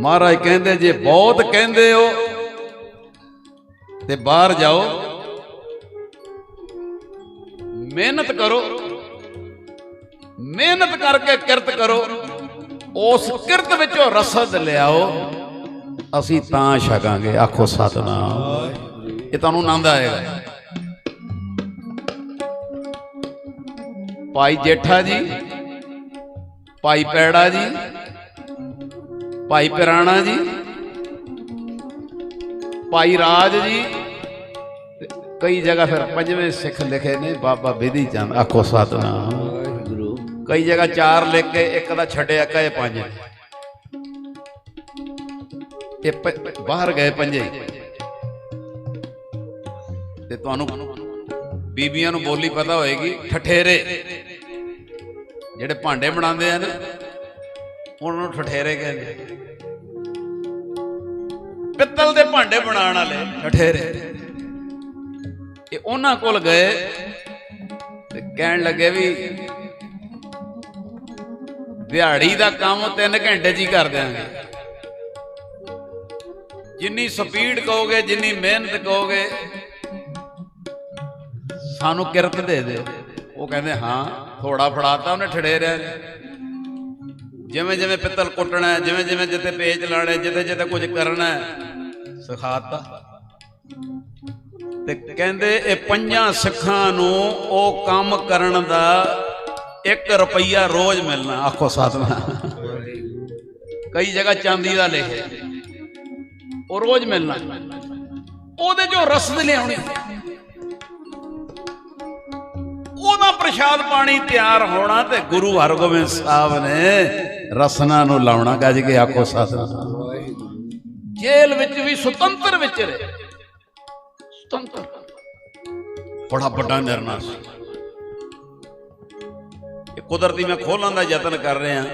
ਮਹਾਰਾਜ ਕਹਿੰਦੇ, ਜੇ ਬਹੁਤ ਕਹਿੰਦੇ ਹੋ, ਤੇ ਬਾਹਰ ਜਾਓ। ਮਿਹਨਤ ਕਰੋ। ਮਿਹਨਤ ਕਰਕੇ ਕਿਰਤ ਕਰੋ। ਉਸ ਕਿਰਤ ਵਿੱਚੋਂ ਰਸਦ ਲਿਆਓ। ਅਸੀਂ ਤਾਂ ਛਕਾਂਗੇ। ਆਖੋ, ਸਤਨਾਮ। ਇਹ ਤੁਹਾਨੂੰ ਆਨੰਦ ਆਏਗਾ। ਭਾਈ ਜੇਠਾ ਜੀ, ਭਾਈ ਪੈੜਾ ਜੀ ਭਾਈ ਪਿਰਾਣਾ ਜੀ, ਭਾਈ ਰਾਜ ਜੀ ਕਈ ਜਗ੍ਹਾ ਫਿਰ ਪੰਜਵੇਂ ਸਿੱਖ ਲਿਖੇ ਨੇ, ਬਾਬਾ ਬਿਧੀ ਚੰਦ, ਆਖੋ ਸਤਨਾਮ। ਕਈ ਜਗ੍ਹਾ ਚਾਰ ਲਿਖ ਕੇ, ਇੱਕ ਦਾ ਛੱਡਿਆ ਕਹੇ ਪੰਜ। ਇਹ ਬਾਹਰ ਗਏ ਪੰਜੇ। ਤੇ ਤੁਹਾਨੂੰ ਬੀਬੀਆਂ ਨੂੰ ਬੋਲੀ ਪਤਾ ਹੋਏਗੀ, ਠਠੇਰੇ। ਜਿਹੜੇ ਭਾਂਡੇ ਬਣਾਉਂਦੇ ਆ ਨਾ ਉਹਨਾਂ ਨੂੰ ਠਠੇਰੇ ਕਹਿੰਦੇ ਪਿੱਤਲ ਦੇ ਭਾਂਡੇ ਬਣਾਉਣ ਵਾਲੇ, ਠਠੇਰੇ। ਇਹ ਉਹਨਾਂ ਕੋਲ ਗਏ ਤੇ ਕਹਿਣ ਲੱਗੇ ਵੀ ਦਿਹਾੜੀ ਦਾ ਕੰਮ 3 ਘੰਟੇ 'ਚ ਹੀ ਕਰ ਦਿਆਂਗੇ। ਜਿੰਨੀ ਸਪੀਡ ਕਹੋਗੇ, ਜਿੰਨੀ ਮਿਹਨਤ ਕਹੋਗੇ, ਸਾਨੂੰ ਕਿਰਤ ਦੇ ਦਿਓ ਉਹ ਕਹਿੰਦੇ, ਹਾਂ, ਥੋੜਾ ਫੜਾਤਾ ਉਹਨੇ ਠੜੇ ਰਿਆ ਜਿਵੇਂ ਜਿਵੇਂ ਪਿੱਤਲ ਕੁੱਟਣਾ ਹੈ, ਜਿਵੇਂ ਜਿਵੇਂ ਜਿੱਥੇ ਪੇਜ ਲਾਣੇ ਜਿੱਥੇ ਜਿੱਥੇ ਕੁਝ ਕਰਨਾ ਹੈ, ਸਿਖਾਤਾ। ਤੇ ਕਹਿੰਦੇ ਇਹ ਪੰਜਾਂ ਸਿੱਖਾਂ ਨੂੰ ਉਹ ਕੰਮ ਕਰਨ ਦਾ 1 ਰੁਪਈਆ ਰੋਜ਼ ਮਿਲਣਾ। ਆਖੋ ਸਾਧਨਾ। ਕਈ ਜਗ੍ਹਾ ਚਾਂਦੀ ਦਾ ਲਿਖਿਆ ਉਹ ਰੋਜ਼ ਮਿਲਣਾ। ਉਹਦੇ ਚੋਂ ਰਸਦ ਲਿਆਉਣੀ। ਉਹਦਾ ਪ੍ਰਸ਼ਾਦ ਪਾਣੀ ਤਿਆਰ ਹੋਣਾ ਤੇ ਗੁਰੂ ਹਰਗੋਬਿੰਦ ਸਾਹਿਬ ਨੇ ਰਸਨਾ ਨੂੰ ਲਾਉਣਾ ਗੱਜ ਕੇ ਆਖੋ ਵਾਹਿਗੁਰੂ ਜੇਲ੍ਹ ਵਿੱਚ ਵੀ ਸੁਤੰਤਰ ਵਿੱਚ ਰਹੇ। ਸੁਤੰਤਰ। ਬੜਾ ਵੱਡਾ ਨਿਰਣਾ ਸੀ। ਇਹ ਕੁਦਰਤੀ ਮੈਂ ਖੋਲਣ ਦਾ ਯਤਨ ਕਰ ਰਿਹਾ।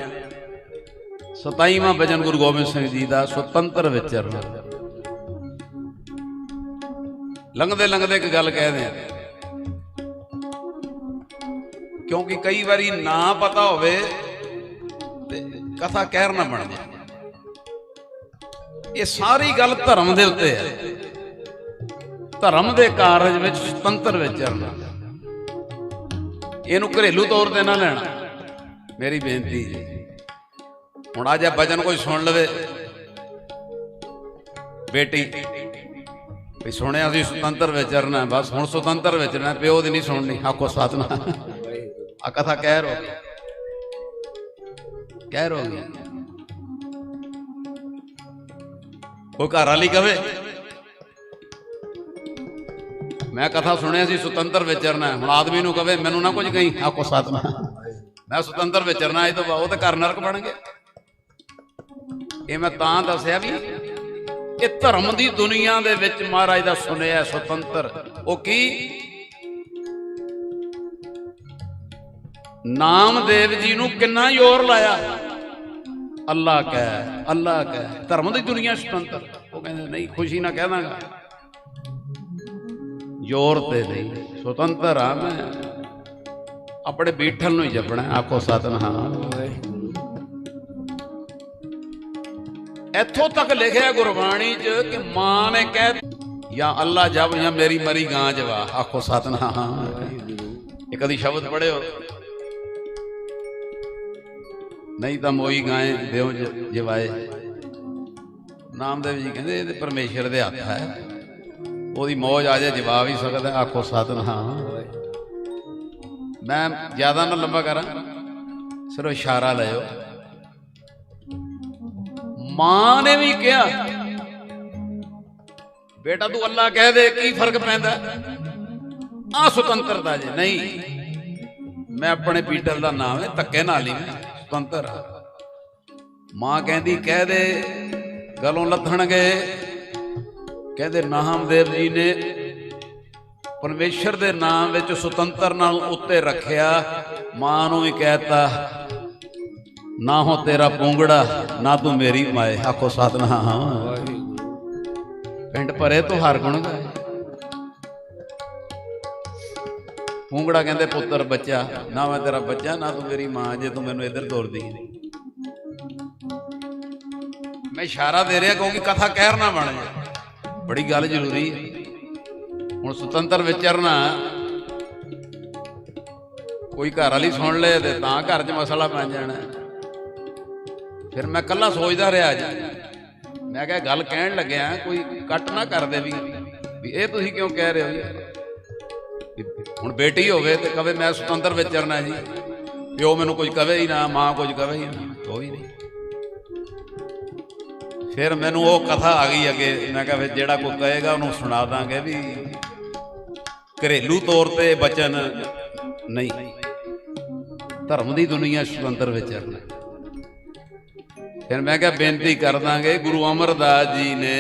27ਵਾਂ ਭਜਨ ਗੁਰੂ ਗੋਬਿੰਦ ਸਿੰਘ ਜੀ ਦਾ ਸੁਤੰਤਰ ਵਿਚਰਨਾ। ਲੰਘਦੇ ਲੰਘਦੇ ਇੱਕ ਗੱਲ ਕਹਿ ਦਿਆਂ। ਕਿਉਂਕਿ ਕਈ ਵਾਰੀ ਨਾ ਪਤਾ ਹੋਵੇ ਕਥਾ ਕਹਿਰ ਨਾ ਬਣ ਜਾਏ ਇਹ ਸਾਰੀ ਗੱਲ ਧਰਮ ਦੇ ਉੱਤੇ ਹੈ। ਧਰਮ ਦੇ ਕਾਰਜ ਵਿੱਚ ਸੁਤੰਤਰ ਵਿਚਰਨਾ ਇਹਨੂੰ ਘਰੇਲੂ ਤੌਰ ਤੇ ਨਾ ਲੈਣਾ। ਮੇਰੀ ਬੇਨਤੀ ਹੁਣ ਆ ਜਾ ਬਚਨ ਕੋਈ ਸੁਣ ਲਵੇ। ਬੇਟੀ, ਵੀ ਸੁਣਿਆ ਸੀ ਸੁਤੰਤਰ ਵਿਚਰਨਾ ਬਸ ਹੁਣ ਸੁਤੰਤਰ ਵਿਚਰਨਾ ਪਿਓ ਦੀ ਨਹੀਂ ਸੁਣਨੀ। ਆਖੋ ਸਤਨਾ ਆ ਕਥਾ ਕਹਿ ਰੋ ਕਹਿ ਰੋ ਗਿਆ ਉਹ ਘਰ ਵਾਲੀ ਕਵੇ। ਮੈਂ ਕਥਾ ਸੁਣਿਆ ਸੀ ਸੁਤੰਤਰ ਵਿਚਰਨਾ। ਹੁਣ ਆਦਮੀ ਨੂੰ ਕਵੇ ਮੈਨੂੰ ਨਾ ਕੁਝ ਕਹੀਂ। ਆਖੋ ਸਤਨਾ ਮੈਂ ਸੁਤੰਤਰ ਵਿਚਰਨਾ ਇਹ ਤੋਂ ਉਹ ਤੇ ਘਰ ਨਰਕ ਬਣ ਗਿਆ। ਇਹ ਮੈਂ ਤਾਂ ਦੱਸਿਆ ਵੀ ਇਹ ਧਰਮ ਦੀ ਦੁਨੀਆ ਦੇ ਵਿੱਚ ਮਹਾਰਾਜ ਦਾ ਸੁਣਿਆ ਸੁਤੰਤਰ। ਉਹ ਕੀ? ਨਾਮਦੇਵ ਜੀ ਨੂੰ ਕਿੰਨਾ ਜ਼ੋਰ ਲਾਇਆ? ਅੱਲਾ ਕਹਿ ਅੱਲਾ ਕਹਿ। ਧਰਮ ਦੀ ਦੁਨੀਆ ਸੁਤੰਤਰ। ਉਹ ਕਹਿੰਦੇ, ਨਹੀਂ, ਖੁਸ਼ੀ ਨਾਲ ਕਹਿ ਦਾਂਗਾ। ਜ਼ੋਰ ਤੇ ਨਹੀਂ, ਸੁਤੰਤਰ ਆ ਮੈਂ। ਆਪਣੇ ਬੀਠਲ ਨੂੰ ਹੀ ਜਪਣਾ ਆਖੋ ਸਤਨਾਮ। ਵਾਹਿਗੁਰੂ ਇੱਥੋਂ ਤੱਕ ਲਿਖਿਆ ਗੁਰਬਾਣੀ 'ਚ ਕਿ ਮਾਂ ਨੇ ਕਹਿ ਜਾਂ ਅੱਲਾ ਜਬ ਜਾਂ ਮੇਰੀ ਮਰੀ ਗਾਂ ਜਵਾ, ਆਖੋ ਸਤਨਾਮ। ਇਹ ਕਦੀ ਸ਼ਬਦ ਪੜਿਓ ਨਹੀਂ ਤਾਂ ਮੋਈ ਗਾਏ ਦਿਓ ਜ- ਜਵਾਏ। ਨਾਮਦੇਵ ਜੀ ਕਹਿੰਦੇ ਇਹ ਤੇ ਪਰਮੇਸ਼ਰ ਦੇ ਹੱਥ ਹੈ। ਉਹਦੀ ਮੌਜ ਆ ਜਾਏ ਜਵਾ ਵੀ ਸਕਦਾ, ਆਖੋ ਸਤਨਾਮ। ਮੈਂ ਜ਼ਿਆਦਾ ਨਾ ਲੰਬਾ ਕਰਾਂ, ਸਿਰਫ ਇਸ਼ਾਰਾ ਲਿਓ ਮਾਂ ਨੇ ਵੀ ਕਿਹਾ, ਬੇਟਾ ਤੂੰ ਅੱਲਾ ਕਹਿ ਦੇ, ਕੀ ਫ਼ਰਕ ਪੈਂਦਾ? ਆ ਸੁਤੰਤਰਤਾ ਜੇ, ਨਹੀਂ। ਮੈਂ ਆਪਣੇ ਪੀਟਰ ਦਾ ਨਾਮ ਹੈ, ਧੱਕੇ ਨਾਲ ਹੀ ਸੁਤੰਤਰ। ਮਾਂ ਕਹਿੰਦੀ ਕਹਿ ਦੇ ਗਲੋਂ ਲੱਥਣਗੇ। ਕਹਿੰਦੇ ਨਾਮਦੇਵ ਜੀ ਨੇ ਪਰਮੇਸ਼ਰ ਦੇ ਨਾਮ ਵਿੱਚ ਸੁਤੰਤਰ ਨਾਲ ਉੱਤੇ ਰੱਖਿਆ। ਮਾਂ ਨੂੰ ਵੀ ਕਹਿਤਾ ਨਾ ਹੋ ਤੇਰਾ ਪੂੰਗੜਾ ਨਾ ਤੂੰ ਮੇਰੀ ਮਾਏ। ਆਖੋ ਸਤਨਾਮ ਵਾਹਿਗੁਰੂ। ਪਿੰਡ ਭਰੇ ਤੋਂ ਹਰ ਗੁਣ ਗਾਏ। ਪੂੰਗੜਾ ਕਹਿੰਦੇ, ਪੁੱਤਰ ਬੱਚਾ, ਨਾ ਮੈਂ ਤੇਰਾ ਬੱਚਾ, ਨਾ ਤੂੰ ਮੇਰੀ ਮਾਂ, ਜੇ ਤੂੰ ਮੈਨੂੰ ਇੱਧਰ ਤੋਰਦੀ ਮੈਂ ਇਸ਼ਾਰਾ ਦੇ ਰਿਹਾ ਕਿਉਂਕਿ ਕਥਾ ਕਹਿਰ ਨਾ ਬਣ ਜਾਏ। ਬੜੀ ਗੱਲ ਜ਼ਰੂਰੀ ਹੁਣ ਸੁਤੰਤਰ ਵਿਚਰਨਾ, ਕੋਈ ਘਰ ਵਾਲੀ ਸੁਣ ਲਏ ਤੇ ਤਾਂ ਘਰ 'ਚ ਮਸਲਾ ਬਣ ਜਾਣਾ। ਫਿਰ ਮੈਂ ਕੱਲਾ ਸੋਚਦਾ ਰਿਹਾ ਅੱਜ। ਮੈਂ ਕਿਹਾ ਗੱਲ ਕਹਿਣ ਲੱਗਿਆ, ਕੋਈ ਕੱਟ ਨਾ ਕਰਦੇ ਵੀ ਵੀ ਇਹ ਤੁਸੀਂ ਕਿਉਂ ਕਹਿ ਰਹੇ ਹੋ ਹੁਣ ਬੇਟੀ ਹੋਵੇ ਤੇ ਕਵੇ ਮੈਂ ਸੁਤੰਤਰ ਵਿਚਰਨਾ ਜੀ। ਪਿਓ ਮੈਨੂੰ ਕੁਝ ਕਵੇ ਹੀ ਨਾ, ਮਾਂ ਕੁਝ ਕਵੇ ਹੀ ਨਾ, ਕੋਈ ਨਹੀਂ। ਫਿਰ ਮੈਨੂੰ ਉਹ ਕਥਾ ਆ ਗਈ ਅੱਗੇ, ਮੈਂ ਕਿਹਾ ਫਿਰ ਜਿਹੜਾ ਕੋਈ ਕਹੇਗਾ ਉਹਨੂੰ ਸੁਣਾ ਦਾਂਗੇ ਵੀ ਘਰੇਲੂ ਤੌਰ ਤੇ ਬਚਨ ਨਹੀਂ। ਧਰਮ ਦੀ ਦੁਨੀਆ ਸੁਤੰਤਰ ਵਿਚਰਨਾ ਫਿਰ ਮੈਂ ਕਿਹਾ ਬੇਨਤੀ ਕਰ ਦਾਂਗੇ, ਗੁਰੂ ਅਮਰਦਾਸ ਜੀ ਨੇ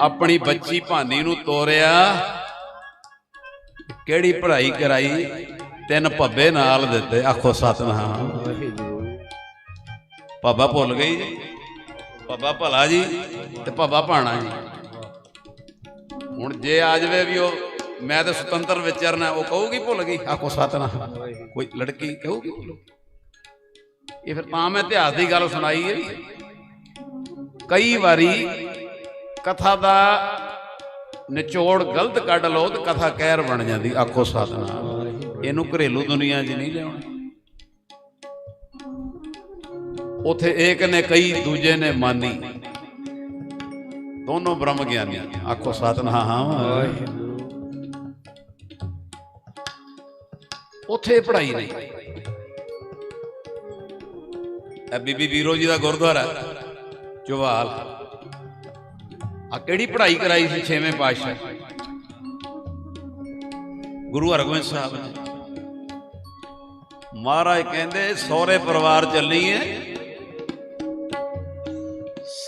ਆਪਣੀ ਬੱਚੀ ਭਾਨੀ ਨੂੰ ਤੋਰਿਆ। ਕਿਹੜੀ ਪੜ੍ਹਾਈ ਕਰਾਈ? ਤਿੰਨ ਭੱਬੇ ਨਾਲ ਦਿੱਤੇ। ਆਖੋ ਸਤਨਾਮ। ਭੱਬਾ ਭੁੱਲ ਗਈ ਭੱਬਾ ਭਲਾ ਜੀ ਤੇ ਭੱਬਾ ਭਾਣਾ ਜੀ। ਹੁਣ ਜੇ ਆ ਜਾਵੇ ਵੀ ਉਹ ਮੈਂ ਤਾਂ ਸੁਤੰਤਰ ਵਿਚਰਨਾ ਉਹ ਕਹੂਗੀ ਭੁੱਲ ਗਈ। ਆਖੋ ਸਤਨਾਮ। ਕੋਈ ਲੜਕੀ ਕਹੂਗੀ ਭੁੱਲ ਇਹ ਫਿਰ ਤਾਂ ਮੈਂ ਇਤਿਹਾਸ ਦੀ ਗੱਲ ਸੁਣਾਈ ਹੈ ਕਈ ਵਾਰੀ ਕਥਾ ਦਾ ਨਿਚੋੜ ਗਲਤ ਕੱਢ ਲਓ ਤੇ ਕਥਾ ਕਹਿਰ ਬਣ ਜਾਂਦੀ, ਆਖੋ ਸਤਨਾਮ। ਇਹਨੂੰ ਘਰੇਲੂ ਦੁਨੀਆ 'ਚ ਨਹੀਂ ਲਿਆਉਣਾ। ਉਥੇ ਏਕ ਨੇ ਕਈ ਦੂਜੇ ਨੇ ਮਾਨੀ। ਦੋਨੋਂ ਬ੍ਰਹਮ ਗਿਆਨੀ ਆਖੋ ਸਤਨਾਮ। ਉਥੇ ਪੜਾਈ ਨਹੀਂ। ਇਹ ਬੀਬੀ ਵੀਰੋ ਜੀ ਦਾ ਗੁਰਦੁਆਰਾ ਜਵਾਲ। ਆ ਕਿਹੜੀ ਪੜ੍ਹਾਈ ਕਰਾਈ ਸੀ? ਛੇਵੇਂ ਪਾਤਸ਼ਾਹ। ਗੁਰੂ ਹਰਗੋਬਿੰਦ ਸਾਹਿਬ ਨੇ। ਮਹਾਰਾਜ ਕਹਿੰਦੇ ਸਹੁਰੇ ਪਰਿਵਾਰ ਚੱਲੀਏ।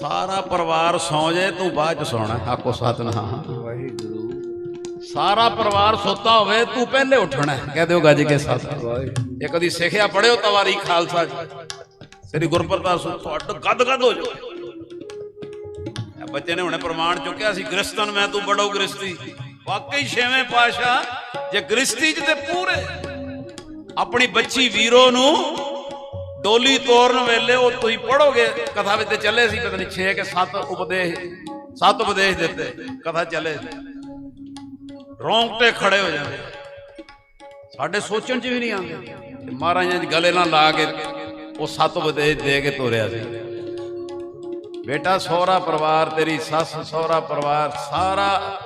ਸਾਰਾ ਪਰਿਵਾਰ ਸੌ ਜਾਏ ਤੂੰ ਬਾਅਦ ਚ ਸੌਣਾ। ਆਕੋ ਸਤਨਾਮ। ਵਾਹਿਗੁਰੂ। ਸਾਰਾ ਪਰਿਵਾਰ ਸੁੱਤਾ ਹੋਵੇ ਤੂੰ ਪਹਿਲੇ ਉੱਠਣਾ। ਹੈ। ਕਹਿ ਦਿਓ ਗੱਜ ਕੇ ਸਤ। ਵਾਹਿਗੁਰੂ। ਇਹ ਕਦੀ ਸਿੱਖਿਆ ਪੜਿਓ ਤਵਾਰੀ ਖਾਲਸਾ ਜੀ। ਸ੍ਰੀ ਗੁਰਪ੍ਰਤਾਪ ਸਿੰਘ ਤੁਹਾਡਾ ਗੱਦ ਗੱਦ ਹੋ ਜਾਓ ਬੱਚੇ ਨੇ ਹੁਣੇ ਪ੍ਰਮਾਣ ਚੁੱਕਿਆ ਸੀ ਗ੍ਰਸਤਨ ਮੈਂ ਤੂੰ ਬੜੋ ਗ੍ਰਸਤੀ ਵਾਕਈ ਛੇਵੇਂ ਪਾਸ਼ਾ ਜੇ ਗ੍ਰਸਤੀ ਚ ਤੇ ਪੂਰੇ ਆਪਣੀ ਬੱਚੀ ਵੀਰੋ ਨੂੰ ਡੋਲੀ ਤੋਰਨ ਵੇਲੇ ਉਹ ਤੁਸੀਂ ਪੜੋਗੇ ਕਥਾ ਵਿੱਚ ਤੇ ਚੱਲੇ ਸੀ, ਪਤਾ ਨਹੀਂ 6 ਕਿ 7 ਉਪਦੇਸ਼, ਸੱਤ ਉਪਦੇਸ਼ ਦਿੱਤੇ, ਕਥਾ ਚੱਲੇ ਰੌਂਗਟੇ ਖੜੇ ਹੋ ਜਾਂਦੇ। ਸਾਡੇ ਸੋਚਣ 'ਚ ਵੀ ਨਹੀਂ ਆਉਂਦੇ। ਮਹਾਰਾਜਾਂ ਦੀ ਗਲੇ ਨਾਲ ਲਾ ਕੇ ਉਹ ਸੱਤ ਉਪਦੇਸ਼ ਦੇ ਕੇ ਤੋਰਿਆ ਸੀ। ਬੇਟਾ, ਸਹੁਰਾ ਪਰਿਵਾਰ, ਤੇਰੀ ਸੱਸ, ਸਹੁਰਾ ਪਰਿਵਾਰ, ਸਾਰਾ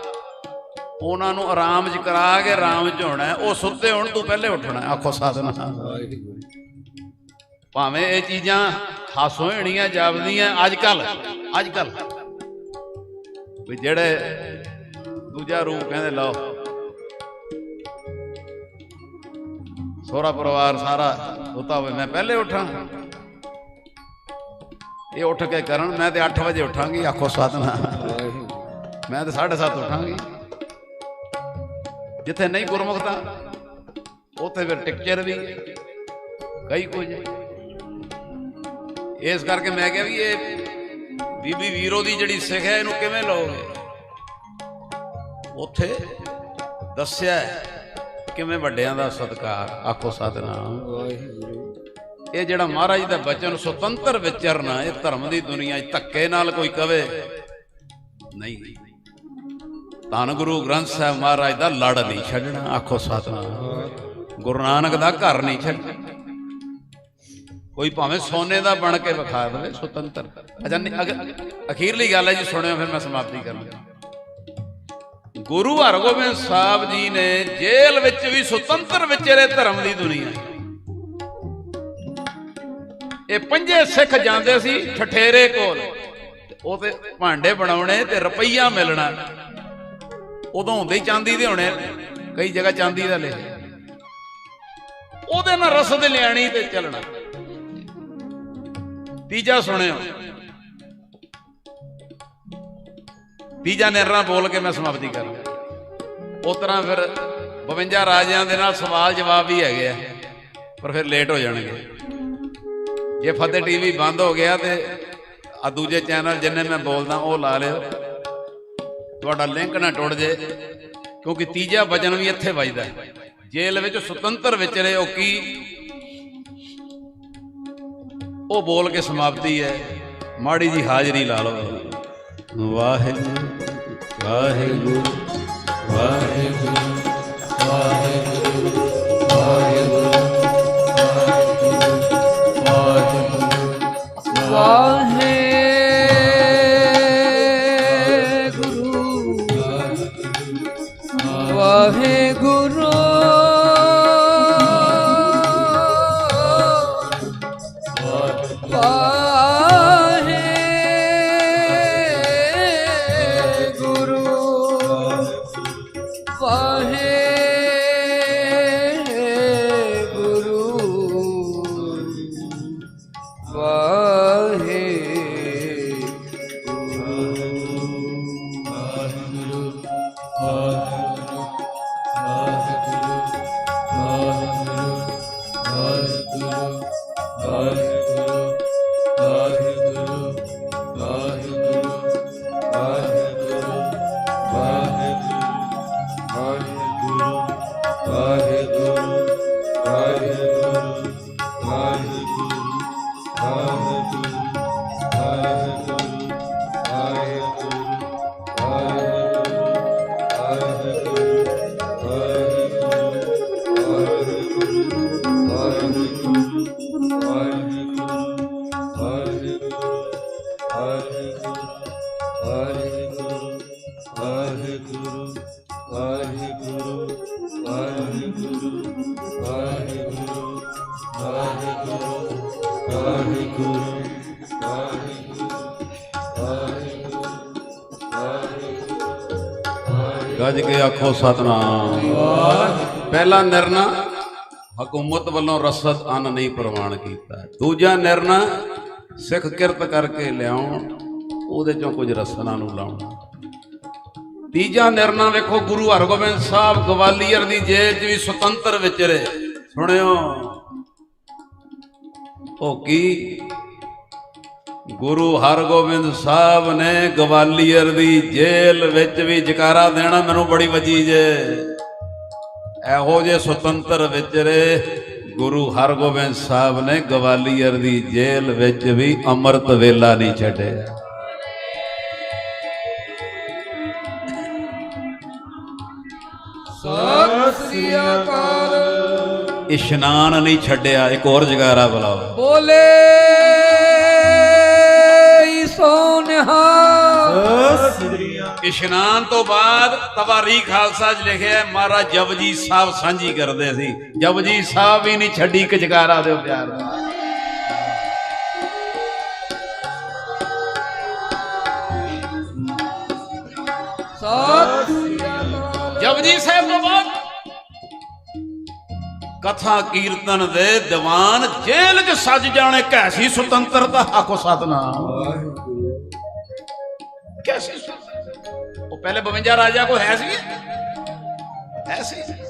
ਉਹਨਾਂ ਨੂੰ ਆਰਾਮ 'ਚ ਕਰਾ ਕੇ ਆਰਾਮ 'ਚ ਹੋਣਾ ਉਹ ਸੁੱਤੇ ਹੋਣ, ਤੂੰ ਪਹਿਲੇ ਉੱਠਣਾ ਆਖੋ ਸਤਨਾਮ ਵਾਹਿਗੁਰੂ ਭਾਵੇਂ ਇਹ ਚੀਜ਼ਾਂ ਹਾਸੋਂ ਹੋਣੀਆਂ, ਜਾਪਦੀਆਂ ਅੱਜ ਕੱਲ ਅੱਜ ਕੱਲ ਵੀ ਜਿਹੜੇ ਦੂਜਾ ਰੂਪ ਕਹਿੰਦੇ, ਲਓ। ਸੋਹਰਾ ਪਰਿਵਾਰ ਸਾਰਾ ਸੁੱਤਾ ਹੋਵੇ, ਮੈਂ ਪਹਿਲੇ ਉੱਠਾਂ। ਇਹ ਉੱਠ ਕੇ ਕਰਨ, ਮੈਂ ਤੇ 8 ਵਜੇ ਉੱਠਾਂਗੀ, ਆਖੋ ਸਤਨਾਮ। ਵਾਹਿਗੁਰੂ ਮੈਂ ਤੇ 7:30 ਉੱਠਾਂਗੀ। ਜਿੱਥੇ ਨਹੀਂ ਗੁਰਮੁਖ ਤਾਂ, ਉੱਥੇ ਫਿਰ ਟਿਕਚਰ ਵੀ, ਕਈ ਕੁਝ। ਇਸ ਕਰਕੇ ਮੈਂ ਕਿਹਾ ਵੀ ਇਹ ਬੀਬੀ ਵੀਰੋ ਦੀ ਜਿਹੜੀ ਸਿੱਖ ਹੈ, ਇਹਨੂੰ ਕਿਵੇਂ ਲਓਗੇ? ਉੱਥੇ ਦੱਸਿਆ ਕਿਵੇਂ ਵੱਡਿਆਂ ਦਾ ਸਤਿਕਾਰ, ਆਖੋ ਸਤਨਾਮ। ਵਾਹਿਗੁਰੂ। ਇਹ ਜਿਹੜਾ ਮਹਾਰਾਜ ਦਾ ਬਚਨ ਸੁਤੰਤਰ ਵਿਚਰਨਾ, ਇਹ ਧਰਮ ਦੀ ਦੁਨੀਆ 'ਚ ਧੱਕੇ ਨਾਲ ਕੋਈ ਕਵੇ। ਨਹੀਂ। ਧੰਨ ਗੁਰੂ ਗ੍ਰੰਥ ਸਾਹਿਬ ਮਹਾਰਾਜ ਦਾ ਲੜ ਨਹੀਂ ਛੱਡਣਾ, ਆਖੋ ਸਤਨਾਮ। ਗੁਰੂ ਨਾਨਕ ਦਾ ਘਰ ਨਹੀਂ ਛੱਡਣਾ। ਕੋਈ ਭਾਵੇਂ ਸੋਨੇ ਦਾ ਬਣ ਕੇ ਵਿਖਾ ਦੇਵੇ, ਸੁਤੰਤਰ। ਅੱਛਾ ਅਖੀਰਲੀ ਗੱਲ ਹੈ ਜੀ, ਸੁਣਿਓ, ਫਿਰ ਮੈਂ ਸਮਾਪਤੀ ਕਰਾਂਗਾ। ਗੁਰੂ ਹਰਗੋਬਿੰਦ ਸਾਹਿਬ ਜੀ ਨੇ ਜੇਲ੍ਹ ਵਿੱਚ ਵੀ ਸੁਤੰਤਰ ਵਿਚਰੇ ਧਰਮ ਦੀ ਦੁਨੀਆ ਇਹ ਪੰਜੇ ਸਿੱਖ ਜਾਂਦੇ ਸੀ ਠਠੇਰੇ ਕੋਲ। ਤੇ ਉਹ ਤੇ ਭਾਂਡੇ ਬਣਾਉਣੇ ਤੇ ਰੁਪਈਆ ਮਿਲਣਾ। ਉਦੋਂ ਹੁੰਦੇ ਹੀ ਚਾਂਦੀ ਦੇ ਹੋਣੇ, ਕਈ ਜਗ੍ਹਾ ਚਾਂਦੀ ਦਾ ਲਿਖਿਆ ਉਹਦੇ ਨਾਲ ਰਸਦ ਲਿਆਣੀ ਤੇ ਚੱਲਣਾ। ਤੀਜਾ ਸੁਣਿਓ। ਤੀਜਾ ਨਿਰਣਾ ਬੋਲ ਕੇ ਮੈਂ ਸਮਾਪਤੀ ਕਰਾਂ ਉਸ ਤਰ੍ਹਾਂ ਫਿਰ 52 ਰਾਜਿਆਂ ਦੇ ਨਾਲ ਸਵਾਲ ਜਵਾਬ ਵੀ ਹੈਗੇ ਆ, ਪਰ ਫਿਰ ਲੇਟ ਹੋ ਜਾਣਗੇ। ਜੇ ਫਤਿਹ ਟੀਵੀ ਬੰਦ ਹੋ ਗਿਆ ਤੇ ਆ ਦੂਜੇ ਚੈਨਲ ਜਿੰਨੇ ਮੈਂ ਬੋਲਦਾ ਉਹ ਲਾ ਲਿਓ। ਤੁਹਾਡਾ ਲਿੰਕ ਨਾ ਟੁੱਟ ਜੇ, ਕਿਉਂਕਿ ਤੀਜਾ ਵਚਨ ਵੀ ਇੱਥੇ ਵੱਜਦਾ। ਜੇਲ੍ਹ ਵਿੱਚ ਸੁਤੰਤਰ ਵਿਚਰੇ ਉਹ ਕੀ? ਉਹ ਬੋਲ ਕੇ ਸਮਾਪਤੀ ਹੈ। ਮਾੜੀ ਜੀ ਹਾਜ਼ਰੀ ਲਾ ਲਓ। ਵਾਹਿਗੁਰੂ ਵਾਹਿਗੁਰੂ ਵਾਹਿਗੁਰੂ ਵਾਹਿਗੁਰੂ Oh. ਆਖੋ ਸਤਨਾਮ। ਪਹਿਲਾ ਨਿਰਣਾ ਹਕੂਮਤ ਵੱਲੋਂ ਰਸਦ ਅੰਨ ਨਹੀਂ ਪ੍ਰਵਾਨ ਕੀਤਾ। ਦੂਜਾ ਨਿਰਣਾ ਸਿੱਖ ਕਿਰਤ ਕਰਕੇ ਲਿਆਉਣ, ਉਹਦੇ ਚੋਂ ਕੁਝ ਰਸਨਾ ਨੂੰ ਲਾਉਣ। ਤੀਜਾ ਨਿਰਣਾ ਵੇਖੋ ਗੁਰੂ ਹਰਗੋਬਿੰਦ ਸਾਹਿਬ ਗਵਾਲੀਅਰ ਦੀ ਜੇਲ੍ਹ 'ਚ ਵੀ ਸੁਤੰਤਰ ਵਿਚਰੇ ਸੁਣਿਓ, ਉਹ ਕੀ ਗੁਰੂ ਹਰਗੋਬਿੰਦ ਸਾਹਿਬ ਨੇ ਗਵਾਲੀਅਰ ਦੀ ਜੇਲ੍ਹ ਵਿੱਚ ਵੀ ਜਕਾਰਾ ਦੇਣਾ ਮੈਨੂੰ ਬੜੀ ਵਜੀ ਜੇ। ਇਹੋ ਜੇ ਸੁਤੰਤਰ ਵਿਚਰੇ ਗੁਰੂ ਹਰਗੋਬਿੰਦ ਸਾਹਿਬ ਨੇ ਗਵਾਲੀਅਰ ਦੀ ਜੇਲ੍ਹ ਵਿੱਚ ਵੀ ਅੰਮ੍ਰਿਤ ਵੇਲਾ ਨਹੀਂ ਛੱਡਿਆ। ਸਤਿ ਸ੍ਰੀ ਅਕਾਲ। ਇਸ਼ਨਾਨ ਨਹੀਂ ਛੱਡਿਆ ਇੱਕ ਹੋਰ ਜਗਾਰਾ ਬੁਲਾਓ। ਬੋਲੇ। ਇਸ਼ਨਾਨ ਤੋਂ ਬਾਅਦ ਤਵਾਰੀ ਖਾਲਸਾ 'ਚ ਲਿਖਿਆ ਹੈ, ਮਹਾਰਾਜ ਜਪਜੀ ਸਾਹਿਬ ਸਾਂਝੀ ਕਰਦੇ ਸੀ। ਜਪਜੀ ਸਾਹਿਬ ਵੀ ਨਹੀਂ ਛੱਡੀ ਕਿ ਜਗਾਰਾ ਪਿਆਰ ਜਪਜੀ ਸਾਹਿਬ ਤੋਂ ਬਾਅਦ ਕਥਾ ਕੀਰਤਨ ਦੇ ਦੀਵਾਨ ਜੇਲ੍ਹ 'ਚ ਸੱਜ ਜਾਣੇ ਕੈਸੀ ਸੁਤੰਤਰਤਾ ਆਖੋ ਸਤਨਾਮ। कैसे वो पहले बवंजा राजा को है सी ऐसे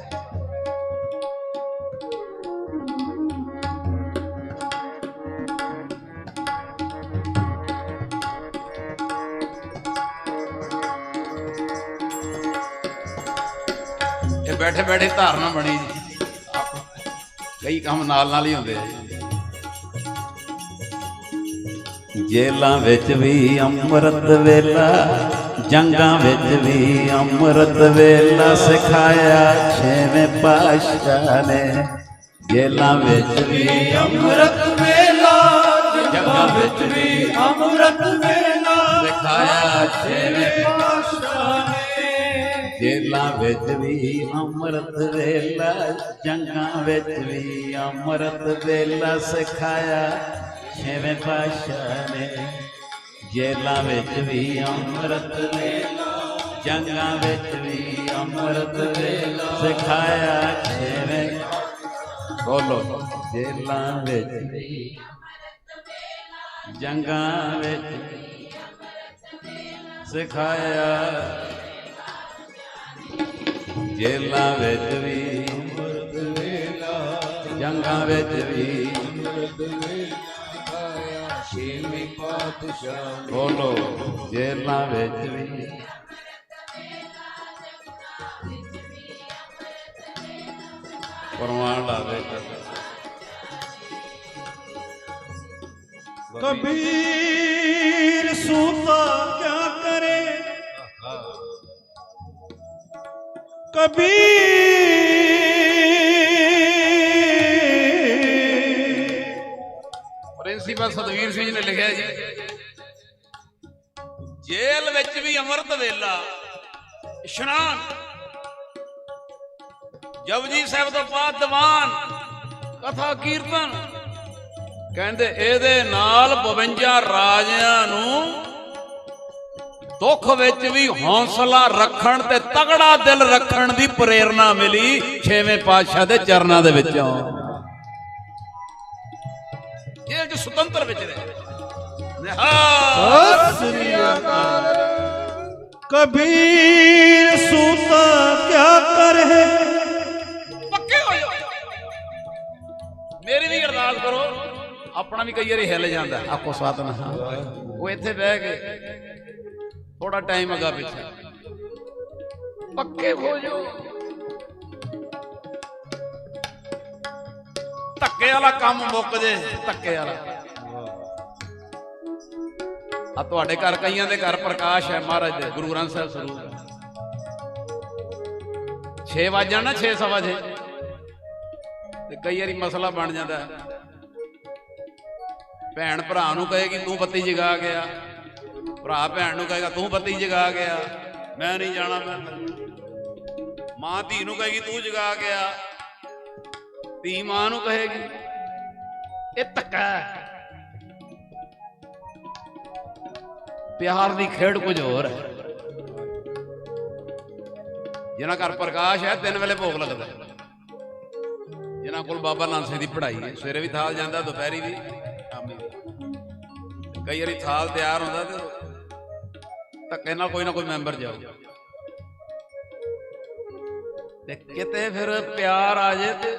बैठे बैठे धारणा बनी जी ਕਈ ਕੰਮ ਨਾਲ ਨਾਲ ਹੀ ਹੁੰਦੇ ਆ ਜੇਲਾਂ ਵਿੱਚ ਵੀ ਅੰਮ੍ਰਿਤ ਵੇਲਾ, ਜੰਗਾਂ ਵਿੱਚ ਵੀ ਅੰਮ੍ਰਿਤ ਵੇਲਾ ਸਿਖਾਇਆ ਛੇਵੇਂ ਪਾਤਸ਼ਾਹ ਨੇ। ਜੇਲਾਂ ਵਿੱਚ ਵੀ ਅੰਮ੍ਰਿਤ ਵੇਲਾ, ਜੰਗਾਂ ਵਿੱਚ ਵੀ ਅੰਮ੍ਰਿਤ ਵੇਲਾ ਸਿਖਾਇਆ ਛੇਵੇਂ ਪਾਤਸ਼ਾਹ ਨੇ। ਜੇਲਾਂ ਵਿੱਚ ਵੀ ਅੰਮ੍ਰਿਤ ਵੇਲਾ, ਜੰਗਾਂ ਵਿੱਚ ਵੀ ਅੰਮ੍ਰਿਤ ਵੇਲਾ ਸਿਖਾਇਆ ਛੇਵੇਂ ਪਾਤਸ਼ਾਹ ਨੇ ਜੇਲਾਂ ਵਿੱਚ ਵੀ ਅੰਮ੍ਰਿਤ ਵੇਲਾ ਜੰਗਾਂ ਵਿੱਚ ਵੀ ਅੰਮ੍ਰਿਤ ਵੇਲਾ ਸਿਖਾਇਆ ਛੇਵੇਂ ਬੋਲੋ, ਜੇਲਾਂ ਵਿੱਚ ਵੀ ਜੰਗਾਂ ਵਿੱਚ ਸਿਖਾਇਆ। ਜੇਲਾਂ ਵਿੱਚ ਵੀ ਅੰਮ੍ਰਿਤ ਵੇਲਾ ਜੰਗਾਂ ਵਿੱਚ ਵੀ ਅੰਮ੍ਰਿਤ ਸ਼ੀਲਵੀ ਕੋ ਤੁਸ਼ਾਨੀ ਬੋਲੋ ਜੇ ਨਾ ਵਿੱਚ ਵੀ ਪਰਮਾਨ ਲਾਵੇ ਕਬੀਰ ਸੂਤਾ ਕਿਆ ਕਰੇ ਕਬੀਰ ਪ੍ਰਿੰਸੀਪਲ ਸਤਵੀਰ ਸਿੰਘ ਨੇ ਲਿਖਿਆ ਜੀ। ਜੇਲ੍ਹ ਵਿੱਚ ਵੀ ਅੰਮ੍ਰਿਤ ਵੇਲਾ, ਇਸ਼ਨਾਨ। ਜਪਜੀ ਸਾਹਿਬ ਤੋਂ ਬਾਅਦ ਦੀਵਾਨ, ਕਥਾ ਕੀਰਤਨ। ਕਹਿੰਦੇ ਇਹਦੇ ਨਾਲ 52 ਰਾਜਿਆਂ ਨੂੰ ਦੁੱਖ ਵਿੱਚ ਵੀ ਹੌਸਲਾ ਰੱਖਣ ਤੇ ਤਗੜਾ ਦਿਲ ਰੱਖਣ ਦੀ ਪ੍ਰੇਰਣਾ ਮਿਲੀ ਛੇਵੇਂ ਪਾਤਸ਼ਾਹ ਦੇ ਚਰਨਾਂ ਦੇ ਵਿੱਚੋਂ। ਕਿ ਸੁਤੰਤਰ ਵਿੱਚ ਰਹੇ ਨਿਹਾਲ ਸ੍ਰੀ ਅਕਾਲ ਕਬੀਰ ਸੂਤਾ ਕਿਆ ਕਰੇ ਪੱਕੇ ਹੋ ਜਾਓ ਮੇਰੀ ਵੀ ਅਰਦਾਸ ਕਰੋ ਆਪਣਾ ਵੀ ਕਈ ਵਾਰੀ ਹਿੱਲ ਜਾਂਦਾ ਆਖੋ ਸਾਧਨਾ ਉਹ ਇੱਥੇ ਬਹਿ ਕੇ ਥੋੜਾ ਟਾਈਮ ਅਗਾ ਪਿੱਛੇ ਪੱਕੇ ਹੋ ਜਾਓ ਧੱਕੇ ਵਾਲਾ ਕੰਮ ਮੁੱਕ ਜੇ, ਧੱਕੇ ਵਾਲਾ। ਆ ਤੁਹਾਡੇ ਘਰ ਕਈਆਂ ਦੇ ਘਰ ਪ੍ਰਕਾਸ਼ ਹੈ ਮਹਾਰਾਜ ਦੇ, ਗੁਰੂ ਗ੍ਰੰਥ ਸਾਹਿਬ ਸਰੂਪ 6 ਵਜ ਜਾਣਾ 6 ਸਵਾ ਜੇ ਤੇ ਕਈ ਵਾਰੀ ਮਸਲਾ ਬਣ ਜਾਂਦਾ ਭੈਣ ਭਰਾ ਨੂੰ ਕਹੇਗੀ ਤੂੰ ਬੱਤੀ ਜਗਾ ਗਿਆ ਭਰਾ ਭੈਣ ਨੂੰ ਕਹੇਗਾ ਤੂੰ ਬੱਤੀ ਜਗਾ ਗਿਆ ਮੈਂ ਨਹੀਂ ਜਾਣਾ, ਮੈਂ ਮਾਂ ਧੀ ਨੂੰ ਕਹੇਗੀ ਤੂੰ ਜਗਾ ਗਿਆ ਧੀ ਮਾਂ ਨੂੰ ਕਹੇਗੀ, ਇਹ ਧੱਕਾ ਪਿਆਰ ਦੀ ਖੇਡ ਕੁਝ ਹੋਰ ਹੈ। ਜਿਨ੍ਹਾਂ ਘਰ ਪ੍ਰਕਾਸ਼ ਹੈ, ਤਿੰਨ ਵੇਲੇ ਭੋਗ ਲੱਗਦਾ ਜਿਨ੍ਹਾਂ ਕੋਲ ਬਾਬਾ ਨਾਨਕ ਸਿੰਘ ਦੀ ਪੜ੍ਹਾਈ ਹੈ। ਸਵੇਰੇ ਵੀ ਥਾਲ ਜਾਂਦਾ, ਦੁਪਹਿਰੀ ਵੀ। ਕਈ ਵਾਰੀ ਥਾਲ ਤਿਆਰ ਹੁੰਦਾ ਤੇ ਧੱਕੇ ਨਾਲ ਕੋਈ ਨਾ ਕੋਈ ਮੈਂਬਰ ਜਾਓ ਤੇ ਕਿਤੇ ਫਿਰ ਪਿਆਰ ਆ ਜੇ ਤੇ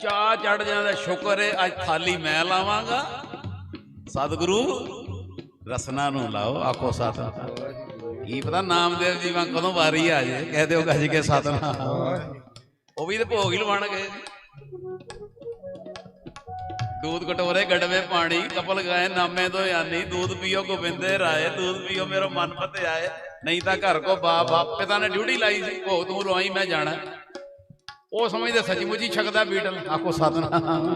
ਚਾ ਚੜ ਜਾਂਦਾ ਸ਼ੁਕਰ ਹੈ ਅੱਜ ਥਾਲੀ ਮੈਂ ਲਾਵਾਂਗਾ। ਸਤਿਗੁਰੂ, ਰਸਨਾ ਨੂੰ ਲਾਓ, ਆਖੋ ਸਤਿ ਕੀ ਪਤਾ ਨਾਮਦੇਵ ਜੀ ਵਾਂ ਕਦੋਂ ਵਾਰੀ ਆ ਜੇ, ਕਹਿ ਦਿਓ ਗੱਜ ਕੇ ਸਤਨਾਮ। ਉਹ ਵੀ ਤੇ ਭੋਗ ਹੀ ਲਵਾਣ ਗਏ ਦੂਧ ਕਟੋਰੇ ਗੜਵੇ ਪਾਣੀ, ਕਪਲ ਗਾਏ ਨਾਮੇ ਤੋਂ ਯਾਨੀ। ਦੂਧ ਪੀਓ ਗੋਬਿੰਦੇ ਰਾਏ, ਦੂਧ ਪੀਓ ਮੇਰਾ ਮਨ ਪਤੇ ਆਏ ਨਹੀਂ ਤਾਂ ਘਰ ਕੋ ਬਾਪ ਬਾਪ ਪਿਤਾ ਨੇ ਡਿਊਟੀ ਲਾਈ ਸੀ, ਭੋਗ ਤੂੰ ਰੋਈ ਮੈਂ ਜਾਣਾ। ਉਹ ਸਮਝਦੇ ਸੱਚਮੁੱਚ ਹੀ ਛਕਦਾ ਬੀਟਲ। ਆਖੋ ਸਤਨਾਮ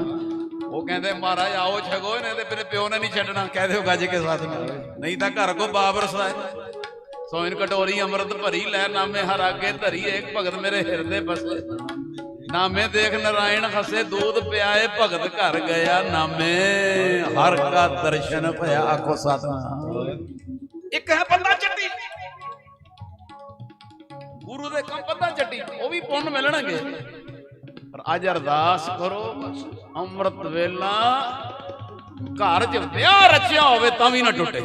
ਉਹ ਕਹਿੰਦੇ ਮਹਾਰਾਜ ਆਓ ਛਕੋ ਇਹਨੇ ਤੇ ਮੇਰੇ ਪਿਓ ਨੇ ਨਹੀਂ ਛੱਡਣਾ। ਕਹਿ ਦਿਓ ਗੱਜ ਕੇ ਸਤਨਾਮ ਨਹੀਂ ਤਾਂ ਘਰ ਕੋ ਬਾਪ ਰਸਾਏ ਸੋਇਨ ਕਟੋਰੀ ਅੰਮ੍ਰਿਤ ਭਰੀ ਲੈ ਨਾਮੇ ਹਰ ਆਗੇ ਧਰੀ ਏਕ ਭਗਤ ਮੇਰੇ ਹਿਰਦੇ ਬਸੇ ਨਾਮੇ ਦੇਖ ਨਰਾਇਣ ਹਸੇ ਦੂਧ ਪਿਆਏ ਭਗਤ ਘਰ ਗਿਆ ਨਾਮੇ। ਹਰ ਕਾ ਦਰਸ਼ਨ ਭਇਆ ਆਖੋ ਸਤਨਾਮ ਇੱਕ ਹੈ ਬੰਦਾ ਚੱਟੀ। ਗੁਰੂ ਦੇ ਕੰਮ ਪਤਾ ਚੱਟੀ, ਉਹ ਵੀ ਪੁੰਨ ਮਿਲਣਗੇ। ਪਰ ਅੱਜ ਅਰਦਾਸ ਕਰੋ, ਅੰਮ੍ਰਿਤ ਵੇਲਾ, ਘਰ 'ਚ ਵਿਆਹ ਰਚਿਆ ਹੋਵੇ ਤਾਂ ਵੀ ਨਾ ਟੁੱਟੇ।